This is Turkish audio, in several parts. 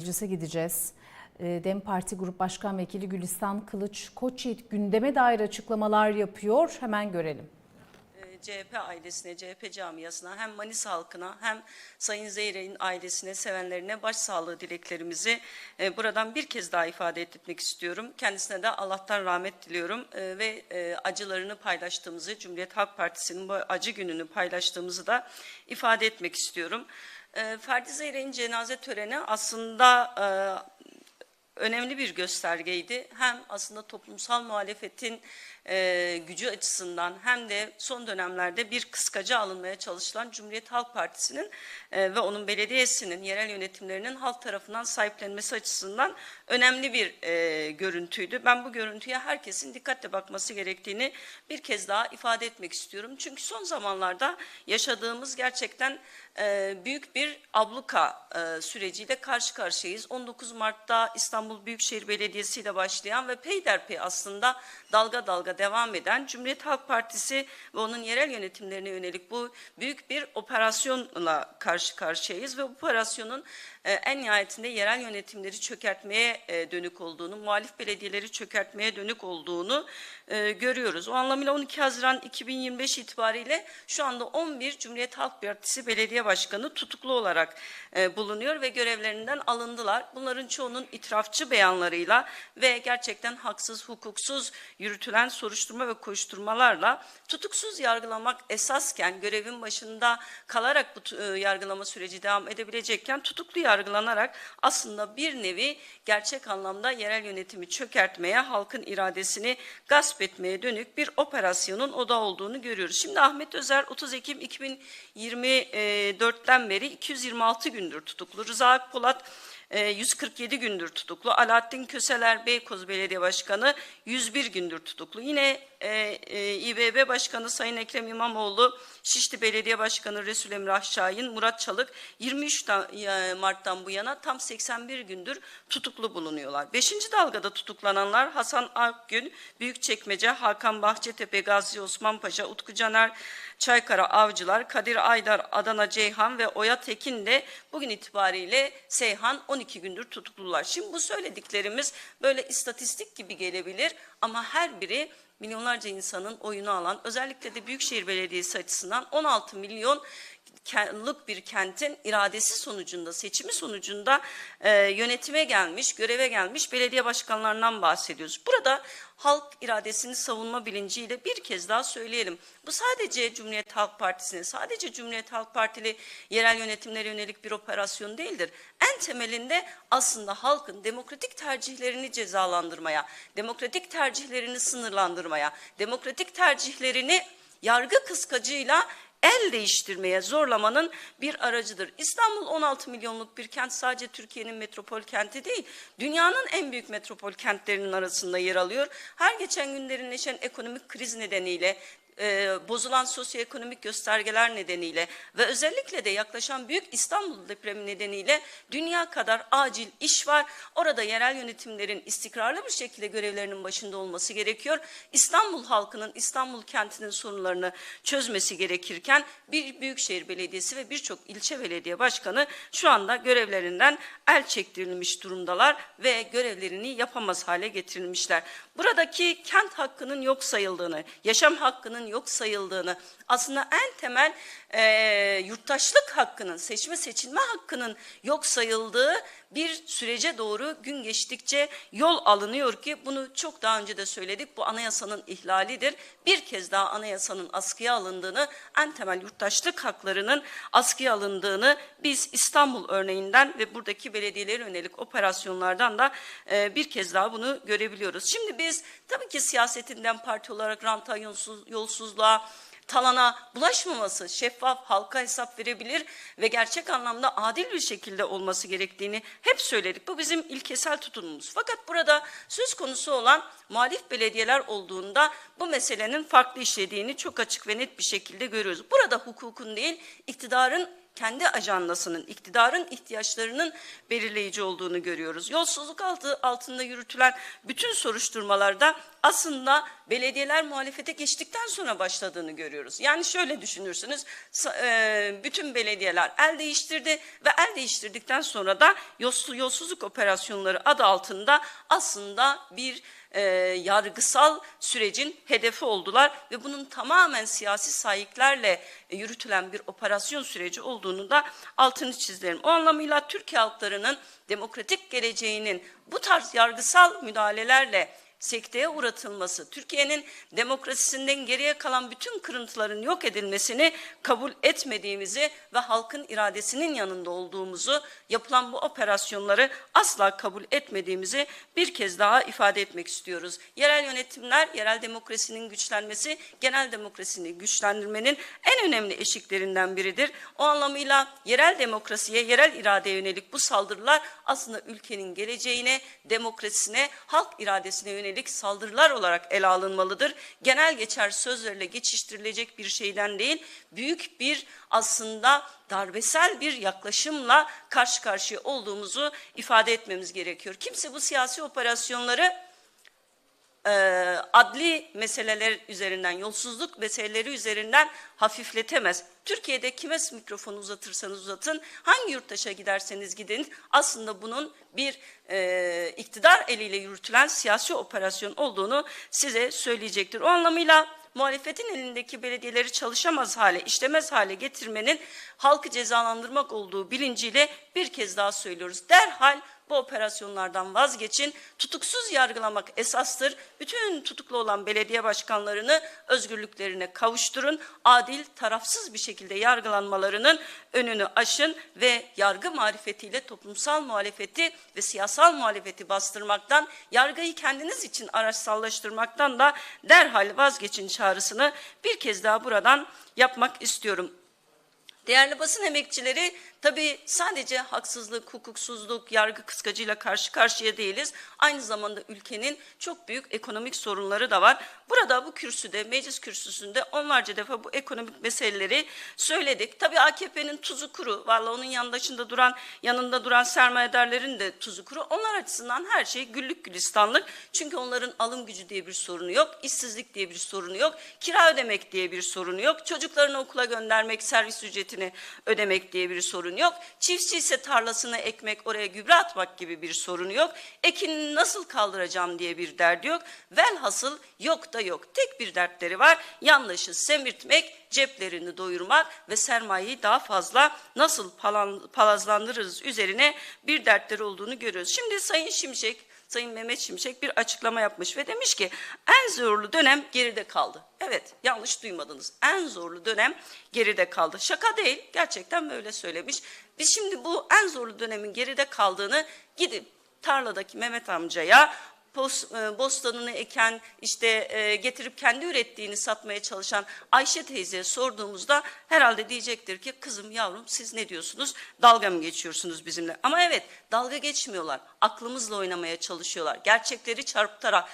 Meclise gideceğiz. Ee, DEM Parti Grup Başkan Vekili Gülistan Kılıç Koçyiğit gündeme dair açıklamalar yapıyor. Hemen görelim. e, CHP ailesine, CHP camiasına hem Manisa halkına hem Sayın Zeyrek'in ailesine, sevenlerine başsağlığı dileklerimizi e, buradan bir kez daha ifade etmek istiyorum. Kendisine de Allah'tan rahmet diliyorum e, ve e, acılarını paylaştığımızı, Cumhuriyet Halk Partisi'nin bu acı gününü paylaştığımızı da ifade etmek istiyorum. E, Ferdi Zeyrek'in cenaze töreni aslında e, önemli bir göstergeydi. Hem aslında toplumsal muhalefetin e, gücü açısından hem de son dönemlerde bir kıskaca alınmaya çalışılan Cumhuriyet Halk Partisi'nin e, ve onun belediyesinin, yerel yönetimlerinin halk tarafından sahiplenmesi açısından önemli bir e, görüntüydü. Ben bu görüntüye herkesin dikkatle bakması gerektiğini bir kez daha ifade etmek istiyorum. Çünkü son zamanlarda yaşadığımız gerçekten e, büyük bir abluka e, süreciyle karşı karşıyayız. 19 Mart'ta İstanbul Büyükşehir Belediyesi ile başlayan ve peyderpey aslında dalga dalga devam eden Cumhuriyet Halk Partisi ve onun yerel yönetimlerine yönelik bu büyük bir operasyonla karşı karşıyayız ve bu operasyonun en nihayetinde yerel yönetimleri çökertmeye e, dönük olduğunu, muhalif belediyeleri çökertmeye dönük olduğunu e, görüyoruz. O anlamıyla 12 Haziran 2025 itibariyle şu anda 11 Cumhuriyet Halk Partisi belediye başkanı tutuklu olarak e, bulunuyor ve görevlerinden alındılar. Bunların çoğunun itirafçı beyanlarıyla ve gerçekten haksız, hukuksuz yürütülen soruşturma ve koşturmalarla tutuksuz yargılamak esasken görevin başında kalarak bu e, yargılama süreci devam edebilecekken tutuklu yargılanarak aslında bir nevi gerçek anlamda yerel yönetimi çökertmeye, halkın iradesini gasp etmeye dönük bir operasyonun oda olduğunu görüyoruz. Şimdi Ahmet Özer 30 Ekim 2024'ten beri 226 gündür tutuklu. Rıza Akpolat e, 147 gündür tutuklu. Alaaddin Köseler Beykoz Belediye Başkanı 101 gündür tutuklu. Yine e, e, İBB Başkanı Sayın Ekrem İmamoğlu, Şişli Belediye Başkanı Resul Emrah Şahin, Murat Çalık 23 ta- e, Mart'tan bu yana tam 81 gündür tutuklu bulunuyorlar. Beşinci dalgada tutuklananlar Hasan Akgün, Büyükçekmece, Hakan Bahçetepe, Gazi Osman Paşa, Utku Caner, Çaykara Avcılar, Kadir Aydar, Adana Ceyhan ve Oya Tekin de bugün itibariyle Seyhan 12 gündür tutuklular. Şimdi bu söylediklerimiz böyle istatistik gibi gelebilir ama her biri milyonlarca insanın oyunu alan özellikle de Büyükşehir Belediyesi açısından 16 milyon lık bir kentin iradesi sonucunda, seçimi sonucunda e, yönetime gelmiş, göreve gelmiş belediye başkanlarından bahsediyoruz. Burada halk iradesini savunma bilinciyle bir kez daha söyleyelim. Bu sadece Cumhuriyet Halk Partisi'ne, sadece Cumhuriyet Halk Partili yerel yönetimlere yönelik bir operasyon değildir. En temelinde aslında halkın demokratik tercihlerini cezalandırmaya, demokratik tercihlerini sınırlandırmaya, demokratik tercihlerini yargı kıskacıyla el değiştirmeye zorlamanın bir aracıdır. İstanbul 16 milyonluk bir kent sadece Türkiye'nin metropol kenti değil, dünyanın en büyük metropol kentlerinin arasında yer alıyor. Her geçen gün derinleşen ekonomik kriz nedeniyle e, bozulan sosyoekonomik göstergeler nedeniyle ve özellikle de yaklaşan büyük İstanbul depremi nedeniyle dünya kadar acil iş var. Orada yerel yönetimlerin istikrarlı bir şekilde görevlerinin başında olması gerekiyor. İstanbul halkının, İstanbul kentinin sorunlarını çözmesi gerekirken bir büyükşehir belediyesi ve birçok ilçe belediye başkanı şu anda görevlerinden el çektirilmiş durumdalar ve görevlerini yapamaz hale getirilmişler. Buradaki kent hakkının yok sayıldığını, yaşam hakkının yok sayıldığını, aslında en temel e, yurttaşlık hakkının, seçme seçilme hakkının yok sayıldığı bir sürece doğru gün geçtikçe yol alınıyor ki bunu çok daha önce de söyledik. Bu anayasanın ihlalidir. Bir kez daha anayasanın askıya alındığını, en temel yurttaşlık haklarının askıya alındığını biz İstanbul örneğinden ve buradaki belediyelere yönelik operasyonlardan da e, bir kez daha bunu görebiliyoruz. Şimdi biz tabii ki siyasetinden parti olarak ranta, yolsuz, yolsuzluğa, talana bulaşmaması, şeffaf, halka hesap verebilir ve gerçek anlamda adil bir şekilde olması gerektiğini hep söyledik. Bu bizim ilkesel tutumumuz. Fakat burada söz konusu olan muhalif belediyeler olduğunda bu meselenin farklı işlediğini çok açık ve net bir şekilde görüyoruz. Burada hukukun değil, iktidarın kendi ajandasının, iktidarın ihtiyaçlarının belirleyici olduğunu görüyoruz. Yolsuzluk altı, altında yürütülen bütün soruşturmalarda aslında belediyeler muhalefete geçtikten sonra başladığını görüyoruz. Yani şöyle düşünürsünüz, e, bütün belediyeler el değiştirdi ve el değiştirdikten sonra da yolsuz- yolsuzluk operasyonları adı altında aslında bir e, yargısal sürecin hedefi oldular ve bunun tamamen siyasi sahiplerle e, yürütülen bir operasyon süreci olduğunu da altını çizelim. O anlamıyla Türkiye halklarının demokratik geleceğinin bu tarz yargısal müdahalelerle sekteye uğratılması, Türkiye'nin demokrasisinden geriye kalan bütün kırıntıların yok edilmesini kabul etmediğimizi ve halkın iradesinin yanında olduğumuzu, yapılan bu operasyonları asla kabul etmediğimizi bir kez daha ifade etmek istiyoruz. Yerel yönetimler, yerel demokrasinin güçlenmesi, genel demokrasini güçlendirmenin en önemli eşiklerinden biridir. O anlamıyla yerel demokrasiye, yerel iradeye yönelik bu saldırılar aslında ülkenin geleceğine, demokrasisine, halk iradesine yönelik saldırılar olarak ele alınmalıdır. Genel geçer sözlerle geçiştirilecek bir şeyden değil, büyük bir aslında darbesel bir yaklaşımla karşı karşıya olduğumuzu ifade etmemiz gerekiyor. Kimse bu siyasi operasyonları e, adli meseleler üzerinden, yolsuzluk meseleleri üzerinden hafifletemez. Türkiye'de kime mikrofonu uzatırsanız uzatın, hangi yurttaşa giderseniz gidin, aslında bunun bir e, iktidar eliyle yürütülen siyasi operasyon olduğunu size söyleyecektir. O anlamıyla muhalefetin elindeki belediyeleri çalışamaz hale, işlemez hale getirmenin halkı cezalandırmak olduğu bilinciyle bir kez daha söylüyoruz. Derhal bu operasyonlardan vazgeçin. Tutuksuz yargılamak esastır. Bütün tutuklu olan belediye başkanlarını özgürlüklerine kavuşturun. Adil, tarafsız bir şekilde yargılanmalarının önünü aşın ve yargı marifetiyle toplumsal muhalefeti ve siyasal muhalefeti bastırmaktan, yargıyı kendiniz için araçsallaştırmaktan da derhal vazgeçin çağrısını bir kez daha buradan yapmak istiyorum. Değerli basın emekçileri tabii sadece haksızlık, hukuksuzluk, yargı kıskacıyla karşı karşıya değiliz. Aynı zamanda ülkenin çok büyük ekonomik sorunları da var. Burada bu kürsüde, meclis kürsüsünde onlarca defa bu ekonomik meseleleri söyledik. Tabii AKP'nin tuzu kuru, vallahi onun yandaşında duran, yanında duran sermayedarların de tuzu kuru. Onlar açısından her şey güllük gülistanlık. Çünkü onların alım gücü diye bir sorunu yok, işsizlik diye bir sorunu yok, kira ödemek diye bir sorunu yok, çocuklarını okula göndermek, servis ücretini ödemek diye bir sorun yok. Çiftçi ise tarlasına ekmek, oraya gübre atmak gibi bir sorunu yok. Ekinini nasıl kaldıracağım diye bir derdi yok. Velhasıl yok da yok. Tek bir dertleri var. Yanlışı semirtmek, ceplerini doyurmak ve sermayeyi daha fazla nasıl palazlandırırız üzerine bir dertleri olduğunu görüyoruz. Şimdi Sayın Şimşek Sayın Mehmet Şimşek bir açıklama yapmış ve demiş ki en zorlu dönem geride kaldı. Evet yanlış duymadınız. En zorlu dönem geride kaldı. Şaka değil gerçekten böyle söylemiş. Biz şimdi bu en zorlu dönemin geride kaldığını gidip tarladaki Mehmet amcaya bostanını eken işte e, getirip kendi ürettiğini satmaya çalışan Ayşe teyzeye sorduğumuzda herhalde diyecektir ki kızım yavrum siz ne diyorsunuz? Dalga mı geçiyorsunuz bizimle? Ama evet dalga geçmiyorlar. Aklımızla oynamaya çalışıyorlar. Gerçekleri çarpıtarak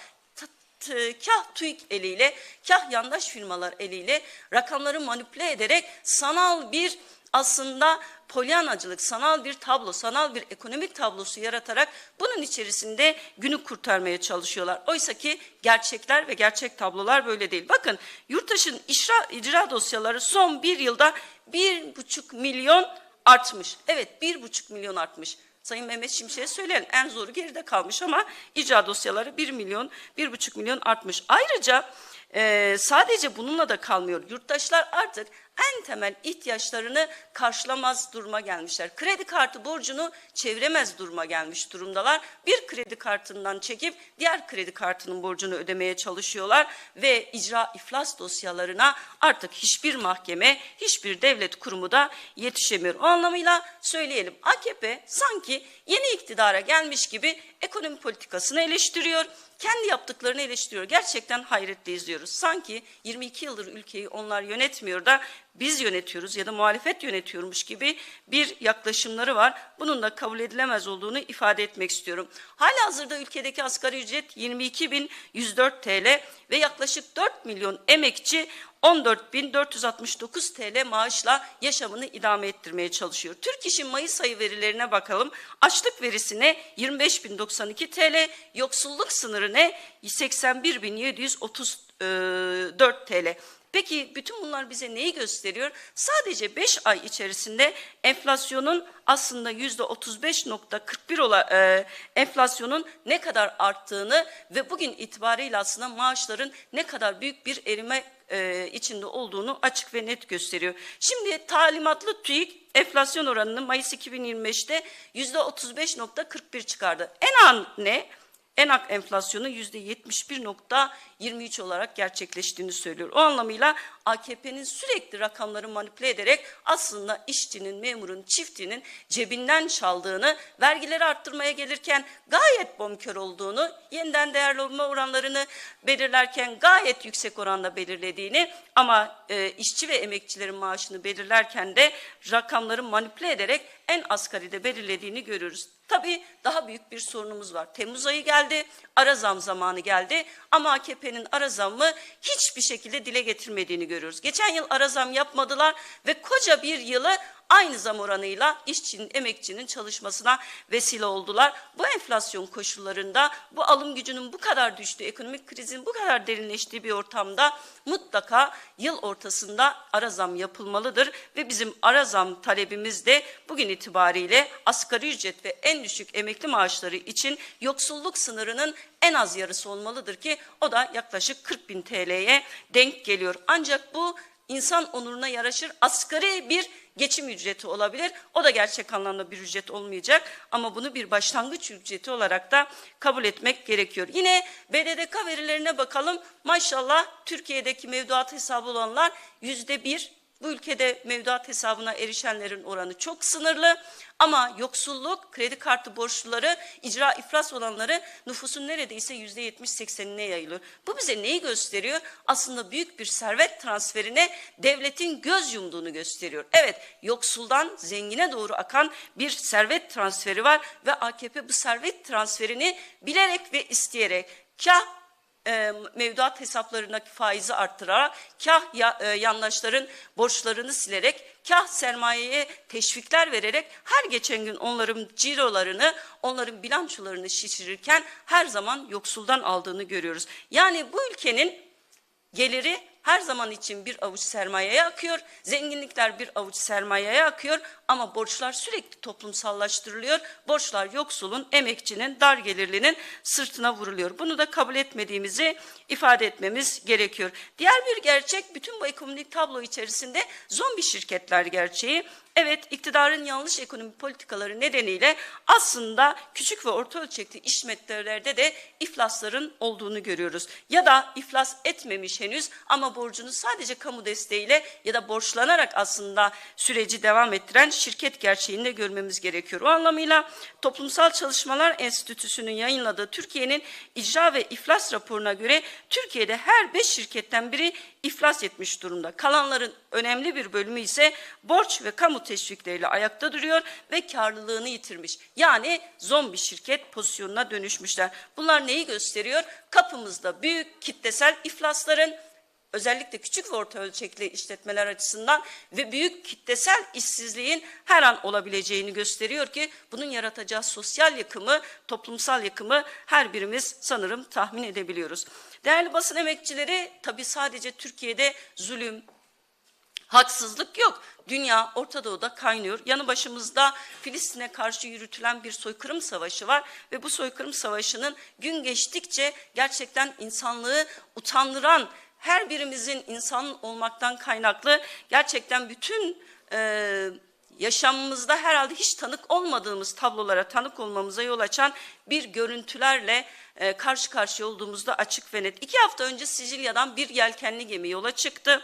kah TÜİK eliyle kah yandaş firmalar eliyle rakamları manipüle ederek sanal bir aslında polyanacılık, sanal bir tablo, sanal bir ekonomik tablosu yaratarak bunun içerisinde günü kurtarmaya çalışıyorlar. Oysa ki gerçekler ve gerçek tablolar böyle değil. Bakın yurttaşın icra, icra dosyaları son bir yılda bir buçuk milyon artmış. Evet bir buçuk milyon artmış. Sayın Mehmet Şimşek'e söyleyelim en zoru geride kalmış ama icra dosyaları 1 milyon, 1,5 milyon artmış. Ayrıca e, sadece bununla da kalmıyor. Yurttaşlar artık en temel ihtiyaçlarını karşılamaz duruma gelmişler. Kredi kartı borcunu çeviremez duruma gelmiş durumdalar. Bir kredi kartından çekip diğer kredi kartının borcunu ödemeye çalışıyorlar ve icra iflas dosyalarına artık hiçbir mahkeme, hiçbir devlet kurumu da yetişemiyor. O anlamıyla söyleyelim AKP sanki yeni iktidara gelmiş gibi ekonomi politikasını eleştiriyor kendi yaptıklarını eleştiriyor. Gerçekten hayretle izliyoruz. Sanki 22 yıldır ülkeyi onlar yönetmiyor da biz yönetiyoruz ya da muhalefet yönetiyormuş gibi bir yaklaşımları var. Bunun da kabul edilemez olduğunu ifade etmek istiyorum. Hala hazırda ülkedeki asgari ücret 22.104 TL ve yaklaşık 4 milyon emekçi 14.469 TL maaşla yaşamını idame ettirmeye çalışıyor. Türk İş'in Mayıs ayı verilerine bakalım. Açlık verisine 25.092 TL, yoksulluk sınırı ne? 81.734 TL. Peki bütün bunlar bize neyi gösteriyor? Sadece 5 ay içerisinde enflasyonun aslında yüzde 35.41 olan e, enflasyonun ne kadar arttığını ve bugün itibariyle aslında maaşların ne kadar büyük bir erime e, içinde olduğunu açık ve net gösteriyor. Şimdi talimatlı TÜİK enflasyon oranını Mayıs 2025'te yüzde 35.41 çıkardı. En an ne? Enak enflasyonu yüzde 71.23 olarak gerçekleştiğini söylüyor. O anlamıyla AKP'nin sürekli rakamları manipüle ederek aslında işçinin, memurun, çiftinin cebinden çaldığını, vergileri arttırmaya gelirken gayet bonkör olduğunu, yeniden değerlenme oranlarını belirlerken gayet yüksek oranda belirlediğini ama e, işçi ve emekçilerin maaşını belirlerken de rakamları manipüle ederek en asgaride belirlediğini görüyoruz. Tabii daha büyük bir sorunumuz var. Temmuz ayı geldi, ara zam zamanı geldi ama AKP'nin ara zammı hiçbir şekilde dile getirmediğini görüyoruz. Geçen yıl ara zam yapmadılar ve koca bir yılı aynı zam oranıyla işçinin, emekçinin çalışmasına vesile oldular. Bu enflasyon koşullarında, bu alım gücünün bu kadar düştüğü, ekonomik krizin bu kadar derinleştiği bir ortamda mutlaka yıl ortasında ara zam yapılmalıdır ve bizim ara zam talebimiz de bugün itibariyle asgari ücret ve en düşük emekli maaşları için yoksulluk sınırının en az yarısı olmalıdır ki o da yaklaşık 40 bin TL'ye denk geliyor. Ancak bu insan onuruna yaraşır asgari bir geçim ücreti olabilir. O da gerçek anlamda bir ücret olmayacak ama bunu bir başlangıç ücreti olarak da kabul etmek gerekiyor. Yine BDDK verilerine bakalım. Maşallah Türkiye'deki mevduat hesabı olanlar yüzde bir. Bu ülkede mevduat hesabına erişenlerin oranı çok sınırlı ama yoksulluk, kredi kartı borçluları, icra iflas olanları nüfusun neredeyse yüzde yetmiş seksenine yayılıyor. Bu bize neyi gösteriyor? Aslında büyük bir servet transferine devletin göz yumduğunu gösteriyor. Evet, yoksuldan zengine doğru akan bir servet transferi var ve AKP bu servet transferini bilerek ve isteyerek kah mevduat hesaplarındaki faizi arttırarak kah ya, e, yandaşların borçlarını silerek kah sermayeye teşvikler vererek her geçen gün onların cirolarını, onların bilançolarını şişirirken her zaman yoksuldan aldığını görüyoruz. Yani bu ülkenin geliri her zaman için bir avuç sermayeye akıyor. Zenginlikler bir avuç sermayeye akıyor ama borçlar sürekli toplumsallaştırılıyor. Borçlar yoksulun, emekçinin, dar gelirlinin sırtına vuruluyor. Bunu da kabul etmediğimizi ifade etmemiz gerekiyor. Diğer bir gerçek bütün bu ekonomik tablo içerisinde zombi şirketler gerçeği. Evet iktidarın yanlış ekonomi politikaları nedeniyle aslında küçük ve orta ölçekli işletmelerde de iflasların olduğunu görüyoruz. Ya da iflas etmemiş henüz ama borcunu sadece kamu desteğiyle ya da borçlanarak aslında süreci devam ettiren şirket gerçeğini de görmemiz gerekiyor. O anlamıyla Toplumsal Çalışmalar Enstitüsü'nün yayınladığı Türkiye'nin icra ve iflas raporuna göre Türkiye'de her beş şirketten biri iflas etmiş durumda. Kalanların önemli bir bölümü ise borç ve kamu teşvikleriyle ayakta duruyor ve karlılığını yitirmiş. Yani zombi şirket pozisyonuna dönüşmüşler. Bunlar neyi gösteriyor? Kapımızda büyük kitlesel iflasların özellikle küçük ve orta ölçekli işletmeler açısından ve büyük kitlesel işsizliğin her an olabileceğini gösteriyor ki bunun yaratacağı sosyal yıkımı, toplumsal yıkımı her birimiz sanırım tahmin edebiliyoruz. Değerli basın emekçileri tabii sadece Türkiye'de zulüm, Haksızlık yok. Dünya Orta Doğu'da kaynıyor. Yanı başımızda Filistin'e karşı yürütülen bir soykırım savaşı var ve bu soykırım savaşının gün geçtikçe gerçekten insanlığı utandıran her birimizin insan olmaktan kaynaklı gerçekten bütün e, yaşamımızda herhalde hiç tanık olmadığımız tablolara tanık olmamıza yol açan bir görüntülerle e, karşı karşıya olduğumuzda açık ve net. İki hafta önce Sicilya'dan bir yelkenli gemi yola çıktı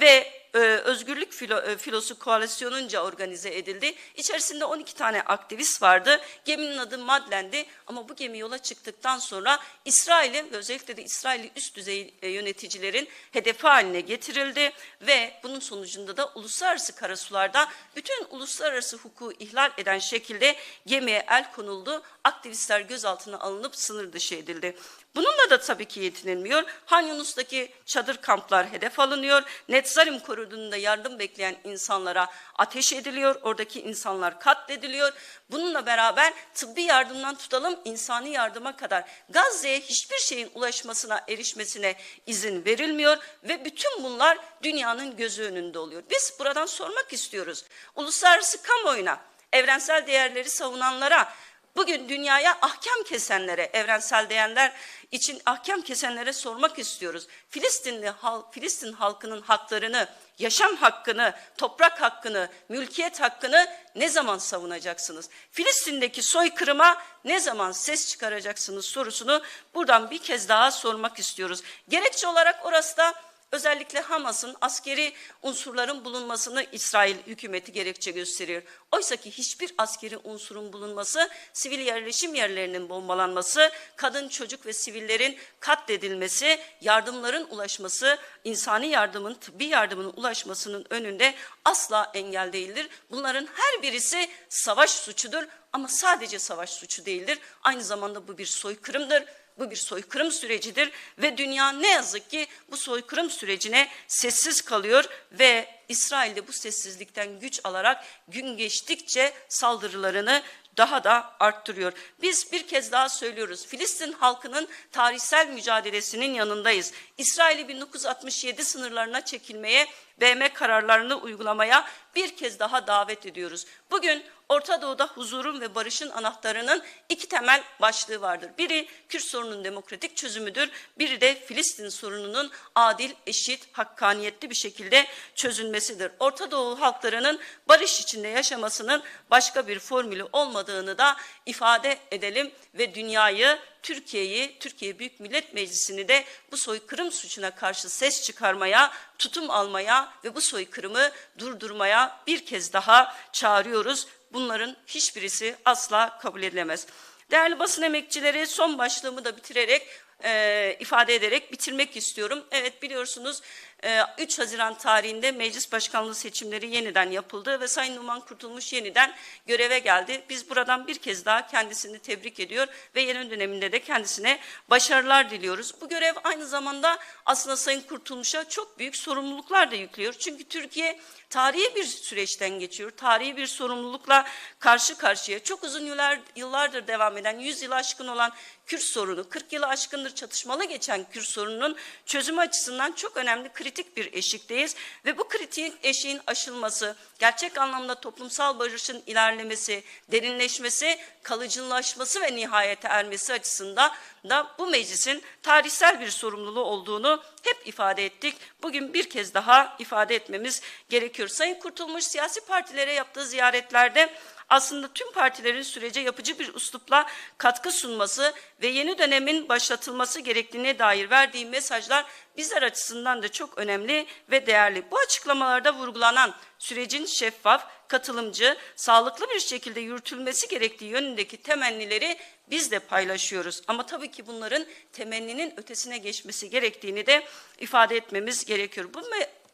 ve e, Özgürlük Filo, e, Filosu Koalisyonunca organize edildi. İçerisinde 12 tane aktivist vardı. Geminin adı Madlen'di ama bu gemi yola çıktıktan sonra İsrail'in ve özellikle de İsrail'i üst düzey e, yöneticilerin hedefi haline getirildi ve bunun sonucunda da uluslararası karasularda bütün uluslararası hukuku ihlal eden şekilde gemiye el konuldu. aktivistler gözaltına alınıp sınır dışı edildi. Bununla da tabii ki yetinilmiyor. Han Yunus'taki çadır kamplar hedef alınıyor. Netzarim koridorunda yardım bekleyen insanlara ateş ediliyor. Oradaki insanlar katlediliyor. Bununla beraber tıbbi yardımdan tutalım insani yardıma kadar Gazze'ye hiçbir şeyin ulaşmasına, erişmesine izin verilmiyor ve bütün bunlar dünyanın gözü önünde oluyor. Biz buradan sormak istiyoruz. Uluslararası kamuoyuna, evrensel değerleri savunanlara, Bugün dünyaya ahkam kesenlere, evrensel değerler için ahkam kesenlere sormak istiyoruz. Filistinli halk, Filistin halkının haklarını, yaşam hakkını, toprak hakkını, mülkiyet hakkını ne zaman savunacaksınız? Filistin'deki soykırıma ne zaman ses çıkaracaksınız sorusunu buradan bir kez daha sormak istiyoruz. Gerekçe olarak orası da Özellikle Hamas'ın askeri unsurların bulunmasını İsrail hükümeti gerekçe gösteriyor. Oysa ki hiçbir askeri unsurun bulunması, sivil yerleşim yerlerinin bombalanması, kadın, çocuk ve sivillerin katledilmesi, yardımların ulaşması, insani yardımın, tıbbi yardımın ulaşmasının önünde asla engel değildir. Bunların her birisi savaş suçudur ama sadece savaş suçu değildir. Aynı zamanda bu bir soykırımdır. Bu bir soykırım sürecidir ve dünya ne yazık ki bu soykırım sürecine sessiz kalıyor ve İsrail de bu sessizlikten güç alarak gün geçtikçe saldırılarını daha da arttırıyor. Biz bir kez daha söylüyoruz. Filistin halkının tarihsel mücadelesinin yanındayız. İsrail'i 1967 sınırlarına çekilmeye, BM kararlarını uygulamaya bir kez daha davet ediyoruz. Bugün Orta Doğu'da huzurun ve barışın anahtarının iki temel başlığı vardır. Biri Kürt sorunun demokratik çözümüdür. Biri de Filistin sorununun adil, eşit, hakkaniyetli bir şekilde çözülmesidir. Orta Doğu halklarının barış içinde yaşamasının başka bir formülü olmadığını da ifade edelim ve dünyayı Türkiye'yi, Türkiye Büyük Millet Meclisi'ni de bu soykırım suçuna karşı ses çıkarmaya, tutum almaya ve bu soykırımı durdurmaya bir kez daha çağırıyoruz. Bunların hiçbirisi asla kabul edilemez. Değerli basın emekçileri son başlığımı da bitirerek e, ifade ederek bitirmek istiyorum. Evet biliyorsunuz e, 3 Haziran tarihinde meclis başkanlığı seçimleri yeniden yapıldı ve Sayın Numan Kurtulmuş yeniden göreve geldi. Biz buradan bir kez daha kendisini tebrik ediyor ve yeni döneminde de kendisine başarılar diliyoruz. Bu görev aynı zamanda aslında Sayın Kurtulmuş'a çok büyük sorumluluklar da yüklüyor. Çünkü Türkiye tarihi bir süreçten geçiyor. Tarihi bir sorumlulukla karşı karşıya. Çok uzun yıllar, yıllardır devam eden, 100 yılı aşkın olan Kürt sorunu, 40 yılı aşkındır çatışmalı geçen Kürt sorununun çözümü açısından çok önemli kritik bir eşikteyiz. Ve bu kritik eşiğin aşılması, gerçek anlamda toplumsal barışın ilerlemesi, derinleşmesi, kalıcılaşması ve nihayete ermesi açısından da bu meclisin tarihsel bir sorumluluğu olduğunu hep ifade ettik. Bugün bir kez daha ifade etmemiz gerekiyor. Sayın Kurtulmuş siyasi partilere yaptığı ziyaretlerde aslında tüm partilerin sürece yapıcı bir üslupla katkı sunması ve yeni dönemin başlatılması gerektiğine dair verdiği mesajlar bizler açısından da çok önemli ve değerli. Bu açıklamalarda vurgulanan sürecin şeffaf, katılımcı, sağlıklı bir şekilde yürütülmesi gerektiği yönündeki temennileri biz de paylaşıyoruz. Ama tabii ki bunların temenninin ötesine geçmesi gerektiğini de ifade etmemiz gerekiyor. Bu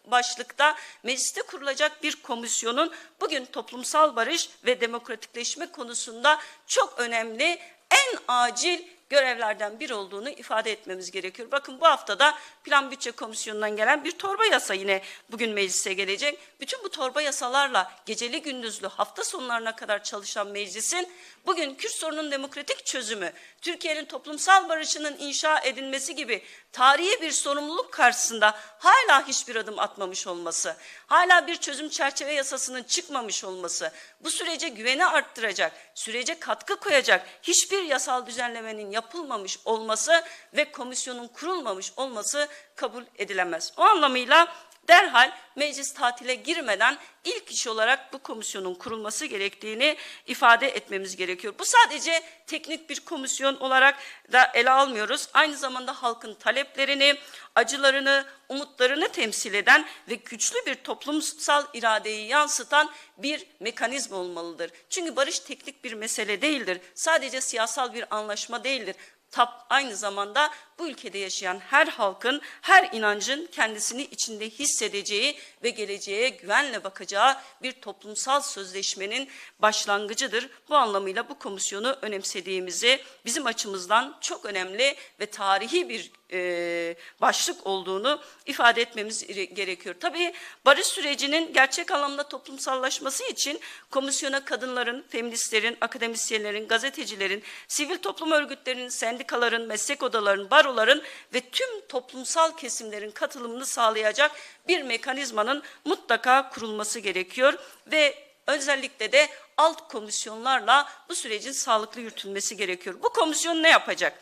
başlıkta mecliste kurulacak bir komisyonun bugün toplumsal barış ve demokratikleşme konusunda çok önemli, en acil görevlerden biri olduğunu ifade etmemiz gerekiyor. Bakın bu haftada Plan Bütçe Komisyonu'ndan gelen bir torba yasa yine bugün meclise gelecek. Bütün bu torba yasalarla geceli gündüzlü hafta sonlarına kadar çalışan meclisin bugün Kürt sorunun demokratik çözümü, Türkiye'nin toplumsal barışının inşa edilmesi gibi tarihi bir sorumluluk karşısında hala hiçbir adım atmamış olması, hala bir çözüm çerçeve yasasının çıkmamış olması, bu sürece güveni arttıracak, sürece katkı koyacak hiçbir yasal düzenlemenin yapılmamış olması ve komisyonun kurulmamış olması kabul edilemez. O anlamıyla derhal meclis tatile girmeden ilk iş olarak bu komisyonun kurulması gerektiğini ifade etmemiz gerekiyor. Bu sadece teknik bir komisyon olarak da ele almıyoruz. Aynı zamanda halkın taleplerini, acılarını, umutlarını temsil eden ve güçlü bir toplumsal iradeyi yansıtan bir mekanizma olmalıdır. Çünkü barış teknik bir mesele değildir. Sadece siyasal bir anlaşma değildir. Tap, aynı zamanda bu ülkede yaşayan her halkın, her inancın kendisini içinde hissedeceği ve geleceğe güvenle bakacağı bir toplumsal sözleşmenin başlangıcıdır. Bu anlamıyla bu komisyonu önemsediğimizi, bizim açımızdan çok önemli ve tarihi bir e, başlık olduğunu ifade etmemiz gerekiyor. Tabii barış sürecinin gerçek anlamda toplumsallaşması için komisyona kadınların, feministlerin, akademisyenlerin, gazetecilerin, sivil toplum örgütlerinin, sendikaların, meslek odalarının, baroların ve tüm toplumsal kesimlerin katılımını sağlayacak bir mekanizmanın mutlaka kurulması gerekiyor ve özellikle de alt komisyonlarla bu sürecin sağlıklı yürütülmesi gerekiyor. Bu komisyon ne yapacak?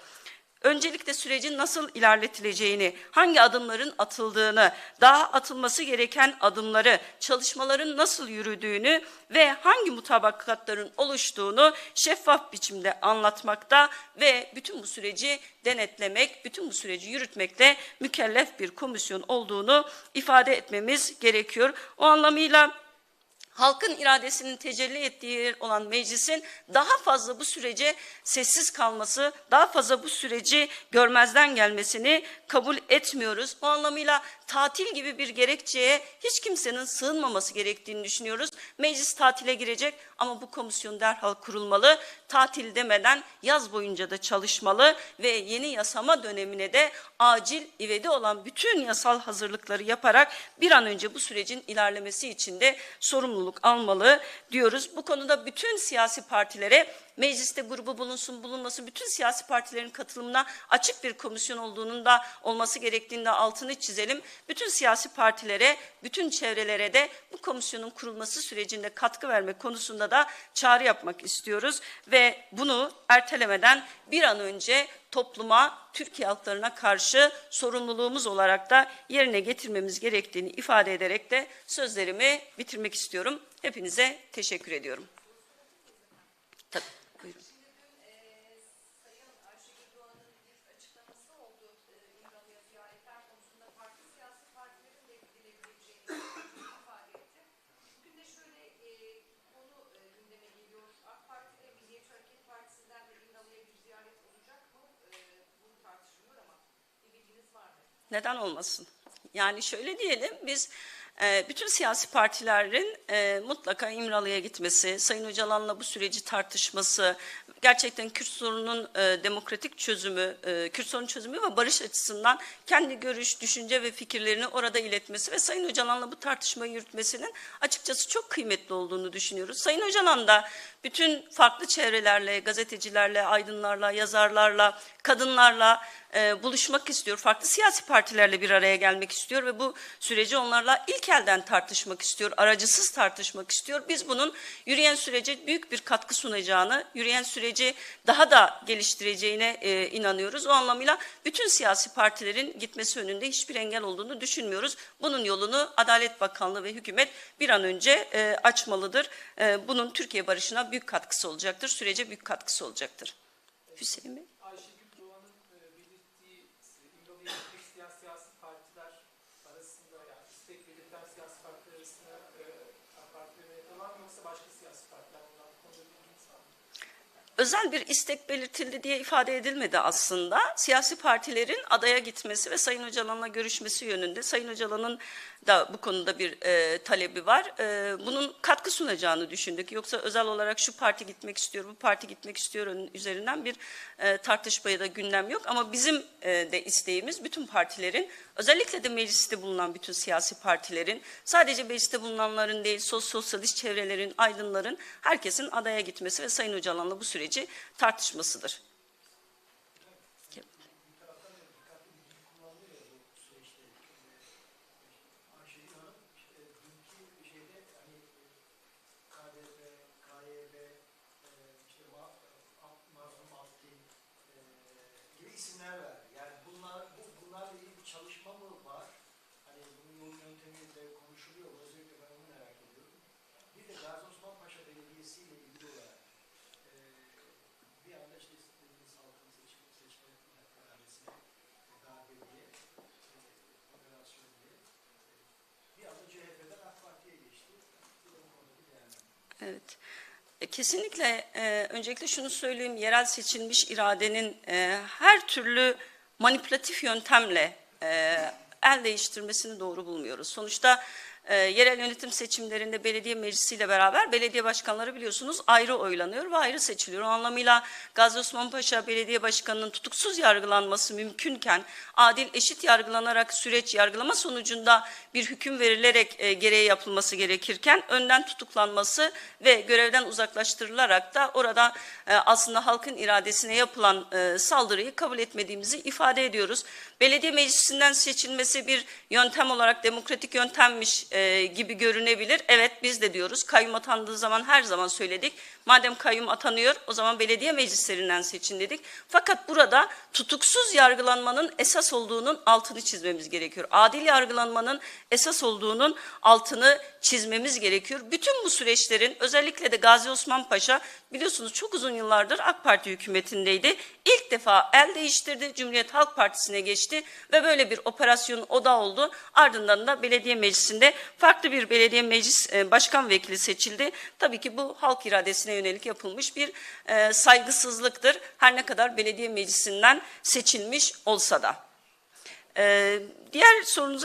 Öncelikle sürecin nasıl ilerletileceğini, hangi adımların atıldığını, daha atılması gereken adımları, çalışmaların nasıl yürüdüğünü ve hangi mutabakatların oluştuğunu şeffaf biçimde anlatmakta ve bütün bu süreci denetlemek, bütün bu süreci yürütmekte mükellef bir komisyon olduğunu ifade etmemiz gerekiyor. O anlamıyla halkın iradesinin tecelli ettiği olan meclisin daha fazla bu sürece sessiz kalması, daha fazla bu süreci görmezden gelmesini kabul etmiyoruz. Bu anlamıyla tatil gibi bir gerekçeye hiç kimsenin sığınmaması gerektiğini düşünüyoruz. Meclis tatile girecek ama bu komisyon derhal kurulmalı. Tatil demeden yaz boyunca da çalışmalı ve yeni yasama dönemine de acil ivedi olan bütün yasal hazırlıkları yaparak bir an önce bu sürecin ilerlemesi için de sorumluluk almalı diyoruz. Bu konuda bütün siyasi partilere mecliste grubu bulunsun bulunmasın bütün siyasi partilerin katılımına açık bir komisyon olduğunun da olması gerektiğinde altını çizelim. Bütün siyasi partilere, bütün çevrelere de bu komisyonun kurulması sürecinde katkı verme konusunda da çağrı yapmak istiyoruz ve bunu ertelemeden bir an önce topluma, Türkiye halklarına karşı sorumluluğumuz olarak da yerine getirmemiz gerektiğini ifade ederek de sözlerimi bitirmek istiyorum. Hepinize teşekkür ediyorum. Tabii, buyurun. Bugün de şöyle e, konu e, gündeme geliyor. AK Parti ve Milliyetçi Hareket Partisi'nden de İmralı'ya bir ziyaret olacak mı? E, bunu tartışılıyor ama bir bilginiz var mı? Neden olmasın? Yani şöyle diyelim biz e, bütün siyasi partilerin e, mutlaka İmralı'ya gitmesi, Sayın Öcalan'la bu süreci tartışması, gerçekten Kürt sorununun e, demokratik çözümü, Kürt sorunun çözümü ve barış açısından kendi görüş, düşünce ve fikirlerini orada iletmesi ve Sayın Öcalan'la bu tartışmayı yürütmesinin açıkçası çok kıymetli olduğunu düşünüyoruz. Sayın Öcalan da bütün farklı çevrelerle, gazetecilerle, aydınlarla, yazarlarla, kadınlarla e, buluşmak istiyor. Farklı siyasi partilerle bir araya gelmek istiyor ve bu süreci onlarla ilk elden tartışmak istiyor. Aracısız tartışmak istiyor. Biz bunun yürüyen sürece büyük bir katkı sunacağını, yürüyen süreci daha da geliştireceğine e, inanıyoruz. O anlamıyla bütün siyasi partilerin gitmesi önünde hiçbir engel olduğunu düşünmüyoruz. Bunun yolunu Adalet Bakanlığı ve hükümet bir an önce e, açmalıdır. E, bunun Türkiye barışına büyük katkısı olacaktır. Sürece büyük katkısı olacaktır. Hüseyin Bey. Ayşegül Doğan'ın e, belirttiği e, İmralı'ya gitmek isteyen siyasi partiler arasında yani istek belirten siyasi partiler arasında e, AK Parti ve MHP var mı yoksa başka siyasi partiler bunlar bu konuda bilginiz var mı? özel bir istek belirtildi diye ifade edilmedi aslında. Siyasi partilerin adaya gitmesi ve Sayın Öcalan'la görüşmesi yönünde. Sayın Öcalan'ın da bu konuda bir e, talebi var. E, bunun katkı sunacağını düşündük. Yoksa özel olarak şu parti gitmek istiyor, bu parti gitmek istiyor üzerinden bir e, tartışmaya da gündem yok. Ama bizim e, de isteğimiz bütün partilerin, özellikle de mecliste bulunan bütün siyasi partilerin, sadece mecliste bulunanların değil, sos sosyalist çevrelerin, aydınların, herkesin adaya gitmesi ve Sayın Öcalan'la bu süreci tartışmasıdır. Ayşegül Hanım, işte dünkü şeyde hani KDP, KYB, e, işte Ma- Ab- Mazlum Altın e, gibi isimler verdi. Yani bunlar, bu, bunlarla ilgili bir çalışma mı var? Hani bunun yol yöntemi de konuşuluyor. mu? Özellikle ben onu merak ediyorum. Bir de Gazi Osman Paşa Belediyesi ile ilgili olarak e, bir anda işte istediğiniz halkın seçim, seçme iradesine darbe diye, e, operasyon diye bir anda CHP'den AK Parti'ye geçti. Bir de bu konuda bir değerlendirme. Evet. E, Kesinlikle e, öncelikle şunu söyleyeyim yerel seçilmiş iradenin e, her türlü manipülatif yöntemle e, el değiştirmesini doğru bulmuyoruz. Sonuçta e, yerel yönetim seçimlerinde belediye meclisiyle beraber belediye başkanları biliyorsunuz ayrı oylanıyor ve ayrı seçiliyor. O anlamıyla Gazi Osman Paşa Belediye Başkanı'nın tutuksuz yargılanması mümkünken adil eşit yargılanarak süreç yargılama sonucunda bir hüküm verilerek e, gereği yapılması gerekirken önden tutuklanması ve görevden uzaklaştırılarak da orada e, aslında halkın iradesine yapılan e, saldırıyı kabul etmediğimizi ifade ediyoruz. Belediye meclisinden seçilmesi bir yöntem olarak demokratik yöntemmiş e, gibi görünebilir. Evet biz de diyoruz kayyum atandığı zaman her zaman söyledik. Madem kayyum atanıyor o zaman belediye meclislerinden seçin dedik. Fakat burada tutuksuz yargılanmanın esas olduğunun altını çizmemiz gerekiyor. Adil yargılanmanın esas olduğunun altını çizmemiz gerekiyor. Bütün bu süreçlerin özellikle de Gazi Osman Paşa biliyorsunuz çok uzun yıllardır AK Parti hükümetindeydi. İlk defa el değiştirdi, Cumhuriyet Halk Partisi'ne geçti ve böyle bir operasyon oda oldu. Ardından da belediye meclisinde farklı bir belediye meclis e, başkan vekili seçildi. Tabii ki bu halk iradesine yönelik yapılmış bir e, saygısızlıktır. Her ne kadar belediye meclisinden seçilmiş olsa da. E, diğer sorunuza